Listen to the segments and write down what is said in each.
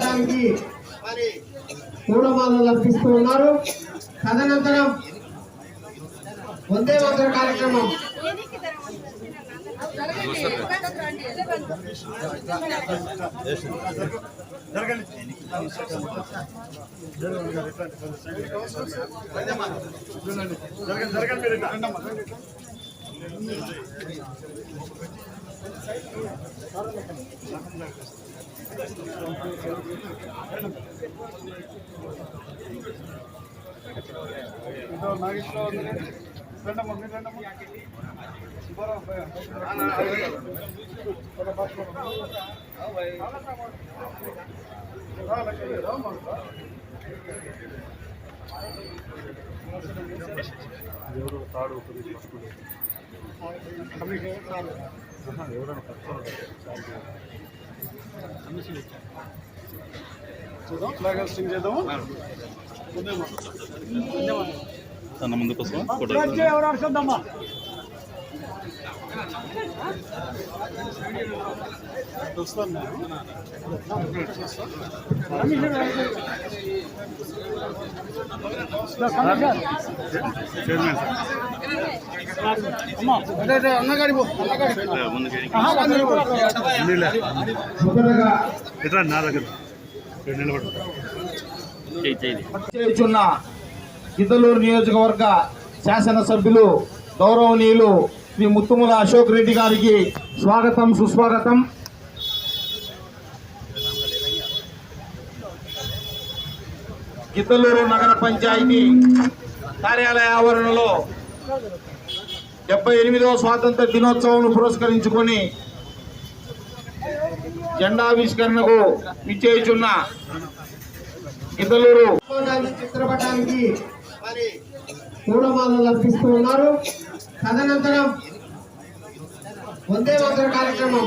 చిత్రపటానికి పూలమాలలు అర్పిస్తూ ఉన్నారు. తదనంతరం వందే మాతర కార్యక్రమం. జరగండి. ఇదో నాగేశ్వరరావు రెండమ్మ మీరు రెండమ్మ సుబ్బారావు ఎవరు తాడు ఎవరైనా కష్టం తన ముందుకు వస్తాం ఫోటో చైర్మన్ సార్ ముందుకు మొదటగా ఎట్లా నా దగ్గర నిలబడు గిద్దలూరు నియోజకవర్గ శాసనసభ్యులు గౌరవనీయులు శ్రీ ముత్తుముల అశోక్ రెడ్డి గారికి స్వాగతం సుస్వాగతం. గిద్దలూరు నగర పంచాయతీ కార్యాలయ ఆవరణలో డెబ్బై ఎనిమిదవ స్వాతంత్ర దినోత్సవం పురస్కరించుకొని జెండావిష్కరణకు విచ్చేయుచున్న గిద్దలూరు చిత్రపటానికి మరి పూలమాలలు అర్పిస్తూ ఉన్నారు. తదనంతరం వందే మాతర కార్యక్రమం.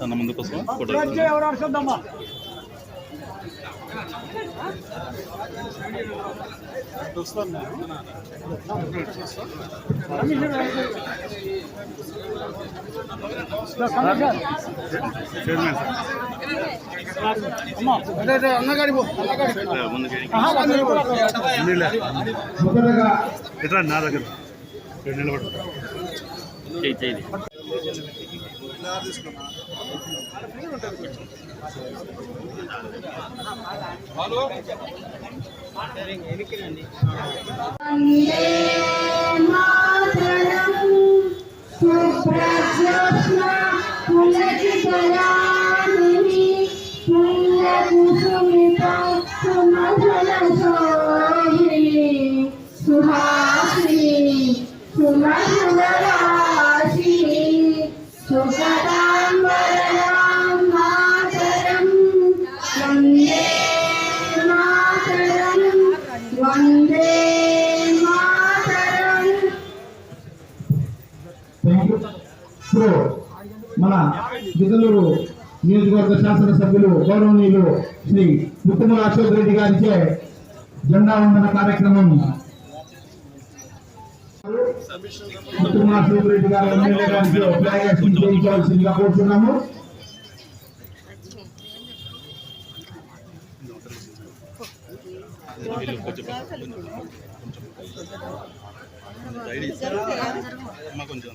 ముందుకు మొదటగా ఎట్లా నా దగ్గర నిలబడు వందే మాతరం సుప్రజ్యోత్స్న పులకితయామిని పుణ్యకుసుమిత సుమధుర శోభిని సభ్యులు గౌరవనీయులు శ్రీ ముత్తుమల అశోక్ రెడ్డి గారిచే జెండా వందన కార్యక్రమం. ముత్తుమల అశోక్ రెడ్డి గారు ఎమ్మెల్యే గారికి ఫ్లాగ్ యాక్షన్ చేయించవలసిందిగా కోరుతున్నాము కొంచెం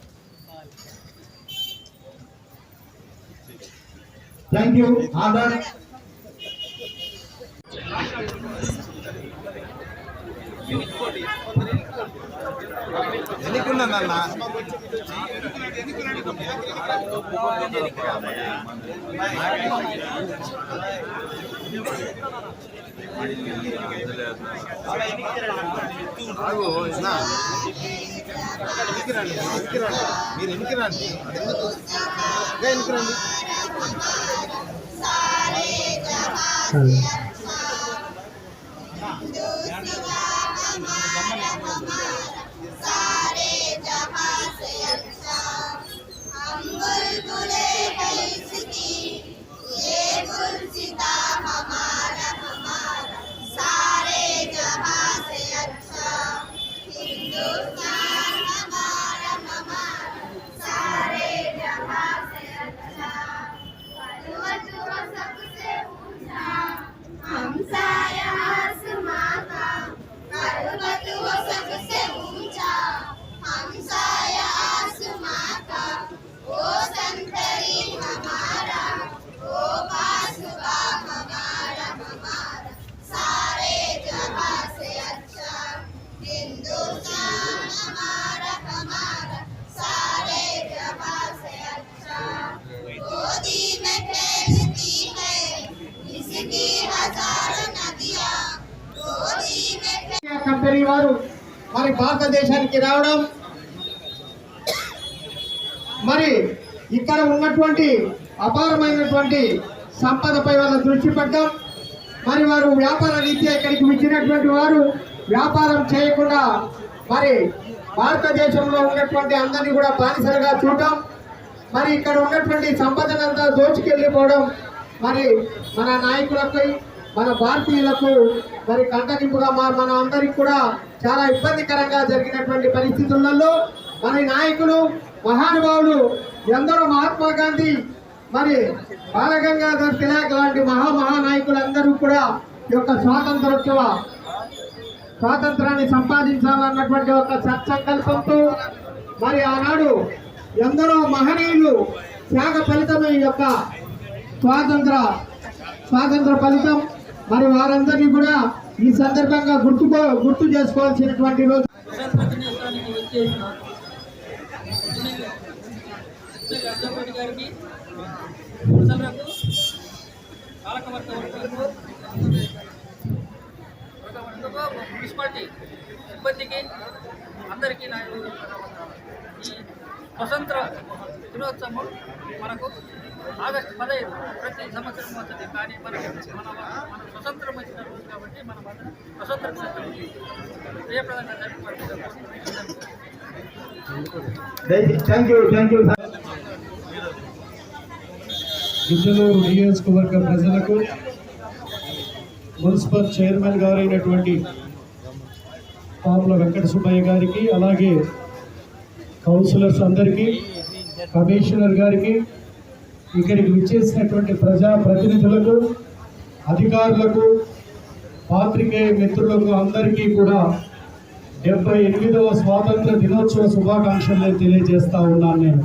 థ్యాంక్ యూ ఆర్డర్ మీరు ఎన్నికిరండి? ఎందుకు ఎన్నికి రండి 嗯 కంపెనీ వారు మరి భారతదేశానికి రావడం మరి ఇక్కడ ఉన్నటువంటి అపారమైనటువంటి సంపదపై వాళ్ళ దృష్టి పెట్టడం మరి వారు వ్యాపార రీత్యా ఇక్కడికి వచ్చినటువంటి వారు వ్యాపారం చేయకుండా మరి భారతదేశంలో ఉన్నటువంటి అందరినీ కూడా బానిసలుగా చూడటం మరి ఇక్కడ ఉన్నటువంటి సంపదనంతా దోచుకెళ్ళిపోవడం మరి మన నాయకులపై మన భారతీయులకు మరి కంటగింపుగా మా- మన అందరికి కూడా చాలా ఇబ్బందికరంగా జరిగినటువంటి పరిస్థితులలో మన నాయకులు మహానుభావులు ఎందరో మహాత్మా గాంధీ మరి బాలగంగాధర్ తిలక్ లాంటి మహామహానాయకులందరూ కూడా ఈ యొక్క స్వాతంత్రోత్సవ స్వాతంత్రాన్ని సంపాదించాలన్నటువంటి ఒక సత్సంకల్పంతో మరి ఆనాడు ఎందరో మహనీయులు త్యాగ ఫలితమే ఈ యొక్క స్వాతంత్ర స్వాతంత్ర ఫలితం. మరి వారందరినీ కూడా ఈ సందర్భంగా గుర్తుకో గుర్తు చేసుకోవాల్సినటువంటి రోజు. గారికి మున్సిపాలిటీ సిబ్బందికి అందరికీ నా ఈ స్వతంత్ర దినోత్సవం మనకు ఆగస్టు పదహైదు ప్రతి సంవత్సరం వస్తుంది. కానీ మనకి మన మన స్వతంత్రం వచ్చిన రోజు కాబట్టి మనం అందరం స్వతంత్ర జయప్రదంగా జరుపుకుంటున్నాం నియోజకవర్గ ప్రజలకు మున్సిపల్ చైర్మన్ గారైనటువంటి పాముల వెంకట సుబ్బయ్య గారికి అలాగే కౌన్సిలర్స్ అందరికీ కమిషనర్ గారికి ఇక్కడికి విచ్చేసినటువంటి ప్రజా ప్రతినిధులకు అధికారులకు పాత్రికేయ మిత్రులకు అందరికీ కూడా డెబ్బై ఎనిమిదవ స్వాతంత్ర దినోత్సవ శుభాకాంక్షలు తెలియజేస్తా ఉన్నాను నేను.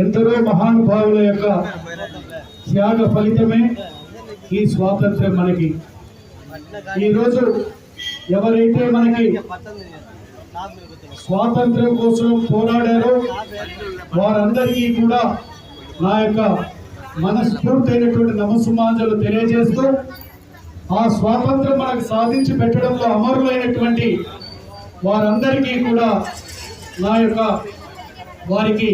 ఎందరో మహానుభావుల యొక్క త్యాగ ఫలితమే ఈ స్వాతంత్ర్యం మనకి. ఈరోజు ఎవరైతే మనకి స్వాతంత్ర్యం కోసం పోరాడారో. వారందరికీ కూడా నా యొక్క మనస్ఫూర్తైనటువంటి నమస్సుమాంజలు తెలియజేస్తూ ఆ స్వాతంత్రం మనకు సాధించి పెట్టడంలో అమరులైనటువంటి వారందరికీ కూడా నా యొక్క వారికి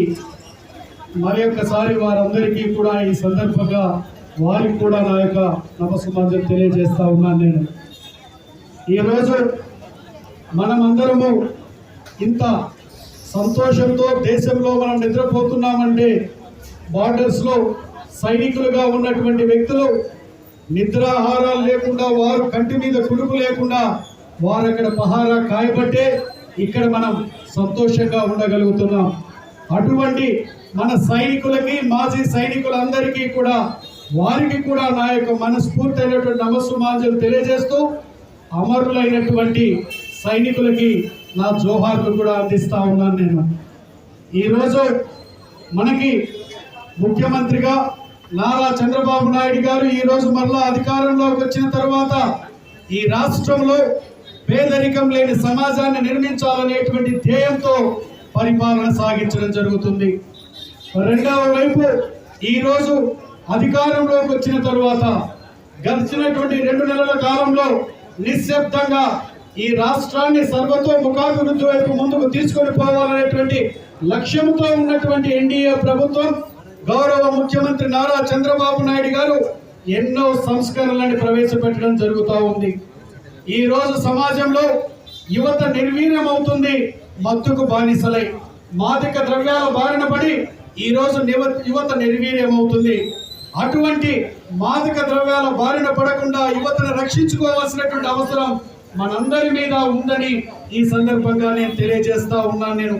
మరి ఒక్కసారి వారందరికీ కూడా ఈ సందర్భంగా వారికి కూడా నా యొక్క నమస్సుమాంజలు తెలియజేస్తా ఉన్నాను నేను. ఈరోజు మనమందరము ఇంత సంతోషంతో దేశంలో మనం నిద్రపోతున్నామంటే బార్డర్స్లో సైనికులుగా ఉన్నటువంటి వ్యక్తులు నిద్రాహారాలు లేకుండా వారు కంటి మీద కుడుకు లేకుండా వారు అక్కడ పహారా కాయబట్టే ఇక్కడ మనం సంతోషంగా ఉండగలుగుతున్నాం. అటువంటి మన సైనికులకి మాజీ సైనికులందరికీ కూడా వారికి కూడా నా యొక్క మనస్ఫూర్తి అయినటువంటి నమస్సు మాంజలు తెలియజేస్తూ అమరులైనటువంటి సైనికులకి నా జోహార్లు కూడా అందిస్తా ఉన్నాను నేను. ఈరోజు మనకి ముఖ్యమంత్రిగా నారా చంద్రబాబు నాయుడు గారు ఈరోజు మరలా అధికారంలోకి వచ్చిన తర్వాత ఈ రాష్ట్రంలో పేదరికం లేని సమాజాన్ని నిర్మించాలనేటువంటి ధ్యేయంతో పరిపాలన సాగించడం జరుగుతుంది. రెండవ వైపు ఈరోజు అధికారంలోకి వచ్చిన తరువాత గడిచినటువంటి రెండు నెలల కాలంలో నిశ్శబ్దంగా ఈ రాష్ట్రాన్ని సర్వతోముఖాభివృద్ధి వైపు ముందుకు తీసుకొని పోవాలనేటువంటి లక్ష్యంతో ఉన్నటువంటి ఎన్డీఏ ప్రభుత్వం గౌరవ ముఖ్యమంత్రి నారా చంద్రబాబు నాయుడు గారు ఎన్నో సంస్కరణలను ప్రవేశపెట్టడం జరుగుతూ ఉంది. ఈ రోజు సమాజంలో యువత నిర్వీర్యం అవుతుంది మత్తుకు బానిసలై. మాదిక ద్రవ్యాల బారిన పడి ఈ రోజు నివ- యువత నిర్వీర్యం అవుతుంది అటువంటి మాదక ద్రవ్యాల బారిన పడకుండా యువతను రక్షించుకోవాల్సినటువంటి అవసరం మనందరి మీద ఉందని ఈ సందర్భంగా నేను తెలియజేస్తా ఉన్నాను. నేను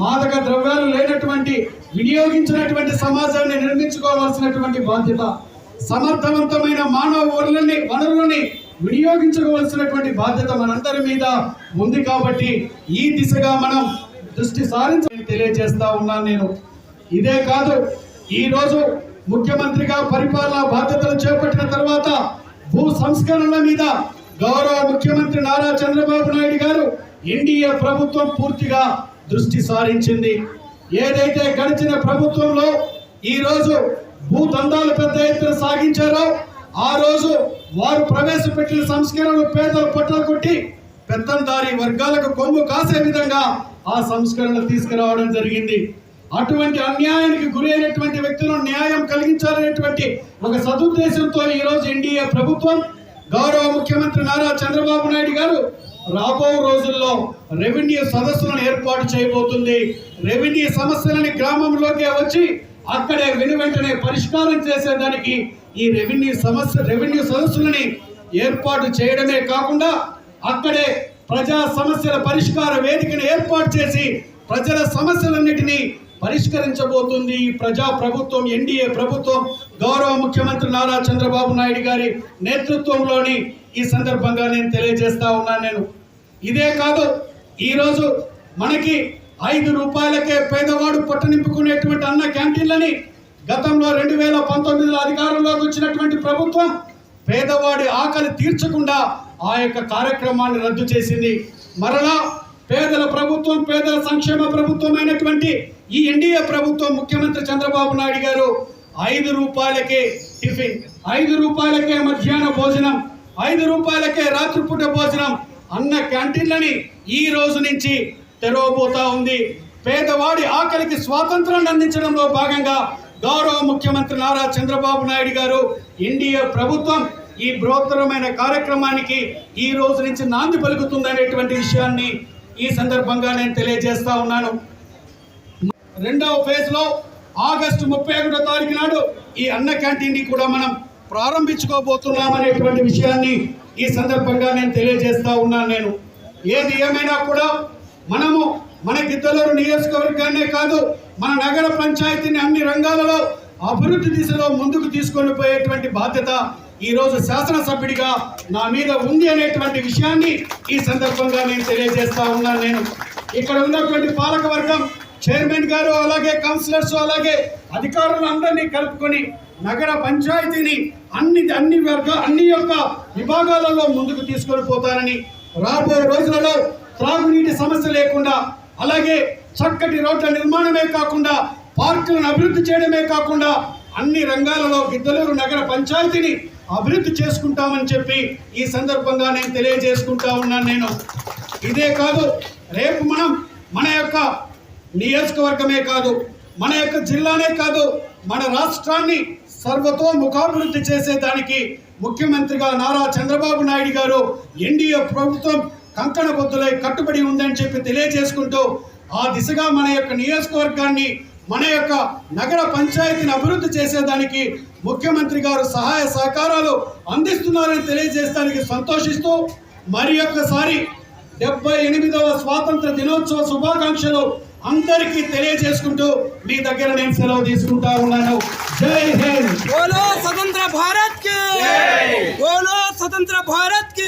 మాదక ద్రవ్యాలు లేనటువంటి వినియోగించినటువంటి సమాజాన్ని నిర్మించుకోవాల్సినటువంటి బాధ్యత సమర్థవంతమైన మానవ వనరులని వనరులని వినియోగించుకోవాల్సినటువంటి బాధ్యత మనందరి మీద ఉంది కాబట్టి ఈ దిశగా మనం దృష్టి సారించని తెలియజేస్తా ఉన్నాను నేను. ఇదే కాదు ఈరోజు ముఖ్యమంత్రిగా పరిపాలనా బాధ్యతలు చేపట్టిన తర్వాత భూ సంస్కరణల మీద గౌరవ ముఖ్యమంత్రి నారా చంద్రబాబు నాయుడు గారు ఎన్డీఏ ప్రభుత్వం పూర్తిగా దృష్టి సారించింది. ఏదైతే గడిచిన ప్రభుత్వంలో ఈరోజు భూదందాలు భూ పెద్ద ఎత్తున సాగించారో ఆ రోజు వారు ప్రవేశపెట్టిన సంస్కరణలు పేదల పట్ల కొట్టి పెత్తందారి వర్గాలకు కొమ్ము కాసే విధంగా ఆ సంస్కరణలు తీసుకురావడం జరిగింది. అటువంటి అన్యాయానికి గురైనటువంటి వ్యక్తులను న్యాయం కలిగించాలనేటువంటి ఒక సదుద్దేశంతో ఈరోజు ఎన్డీఏ ప్రభుత్వం గౌరవ ముఖ్యమంత్రి నారా చంద్రబాబు నాయుడు గారు రాబో రోజుల్లో రెవెన్యూ సదస్సులను ఏర్పాటు చేయబోతుంది. రెవెన్యూ సమస్యలని గ్రామంలోకి వచ్చి అక్కడే వెను వెంటనే పరిష్కారం చేసేదానికి ఈ రెవెన్యూ సమస్య రెవెన్యూ సదస్సులని ఏర్పాటు చేయడమే కాకుండా అక్కడే ప్రజా సమస్యల పరిష్కార వేదికను ఏర్పాటు చేసి ప్రజల సమస్యలన్నిటినీ పరిష్కరించబోతుంది. ఈ ప్రజా ప్రభుత్వం ఎన్డీఏ ప్రభుత్వం గౌరవ ముఖ్యమంత్రి నారా చంద్రబాబు నాయుడు గారి నేతృత్వంలోని ఈ సందర్భంగా నేను తెలియజేస్తా ఉన్నాను నేను. ఇదే కాదు ఈరోజు మనకి ఐదు రూపాయలకే పేదవాడు పొట్ట నింపుకునేటువంటి అన్న క్యాంటీన్లని గతంలో రెండు వేల పంతొమ్మిదిలో అధికారంలోకి వచ్చినటువంటి ప్రభుత్వం పేదవాడి ఆకలి తీర్చకుండా ఆ యొక్క కార్యక్రమాన్ని రద్దు చేసింది. మరలా పేదల ప్రభుత్వం పేదల సంక్షేమ ప్రభుత్వం అయినటువంటి ఈ ఎన్డీఏ ప్రభుత్వం ముఖ్యమంత్రి చంద్రబాబు నాయుడు గారు ఐదు రూపాయలకే టిఫిన్ ఐదు రూపాయలకే మధ్యాహ్న భోజనం ఐదు రూపాయలకే రాత్రిపూట భోజనం అన్న క్యాంటీన్లని ఈ రోజు నుంచి తెరవబోతా ఉంది. పేదవాడి ఆకలికి స్వాతంత్రాన్ని అందించడంలో భాగంగా గౌరవ ముఖ్యమంత్రి నారా చంద్రబాబు నాయుడు గారు ఎన్డీఏ ప్రభుత్వం ఈ బృహత్తరమైన కార్యక్రమానికి ఈ రోజు నుంచి నాంది పలుకుతుందనేటువంటి విషయాన్ని ఈ సందర్భంగా నేను తెలియజేస్తా ఉన్నాను. రెండవ ఫేజ్లో ఆగస్టు ముప్పై ఒకటో తారీఖు నాడు ఈ అన్న క్యాంటీన్ కూడా మనం ప్రారంభించుకోబోతున్నాం అనేటువంటి విషయాన్ని ఈ సందర్భంగా నేను తెలియజేస్తా ఉన్నాను నేను. ఏది ఏమైనా కూడా మనము మన గిద్దలూరు నియోజకవర్గాన్నే కాదు మన నగర పంచాయతీని అన్ని రంగాలలో అభివృద్ధి దిశలో ముందుకు తీసుకొని పోయేటువంటి బాధ్యత ఈరోజు శాసనసభ్యుడిగా నా మీద ఉంది అనేటువంటి విషయాన్ని ఈ సందర్భంగా నేను తెలియజేస్తా ఉన్నాను నేను. ఇక్కడ ఉన్నటువంటి పాలకవర్గం చైర్మన్ గారు అలాగే కౌన్సిలర్స్ అలాగే అధికారులందరినీ కలుపుకొని నగర పంచాయతీని అన్ని అన్ని వర్గ అన్ని యొక్క విభాగాలలో ముందుకు తీసుకొని పోతారని రాబోయే రోజులలో త్రాగునీటి సమస్య లేకుండా అలాగే చక్కటి రోడ్ల నిర్మాణమే కాకుండా పార్కులను అభివృద్ధి చేయడమే కాకుండా అన్ని రంగాలలో గిద్దలూరు నగర పంచాయతీని అభివృద్ధి చేసుకుంటామని చెప్పి ఈ సందర్భంగా నేను తెలియజేసుకుంటా ఉన్నాను నేను. ఇదే కాదు రేపు మనం మన యొక్క నియోజకవర్గమే కాదు మన యొక్క జిల్లానే కాదు మన రాష్ట్రాన్ని సర్వతో ముఖాభివృద్ధి చేసేదానికి ముఖ్యమంత్రిగా నారా చంద్రబాబు నాయుడు గారు ఎన్డీఏ ప్రభుత్వం కంకణబద్దులై కట్టుబడి ఉందని చెప్పి తెలియజేసుకుంటూ ఆ దిశగా మన యొక్క నియోజకవర్గాన్ని మన యొక్క నగర పంచాయతీని అభివృద్ధి చేసేదానికి ముఖ్యమంత్రి గారు సహాయ సహకారాలు అందిస్తున్నారని తెలియజేయడానికి సంతోషిస్తూ మరి ఒక్కసారి డెబ్బై ఎనిమిదవ స్వాతంత్ర దినోత్సవ శుభాకాంక్షలు అందరికీ తెలియజేసుకుంటూ మీ దగ్గర నేను సెలవు తీసుకుంటా ఉన్నాను. జై హింద్. స్వతంత్ర భారత్ స్వతంత్ర భారత్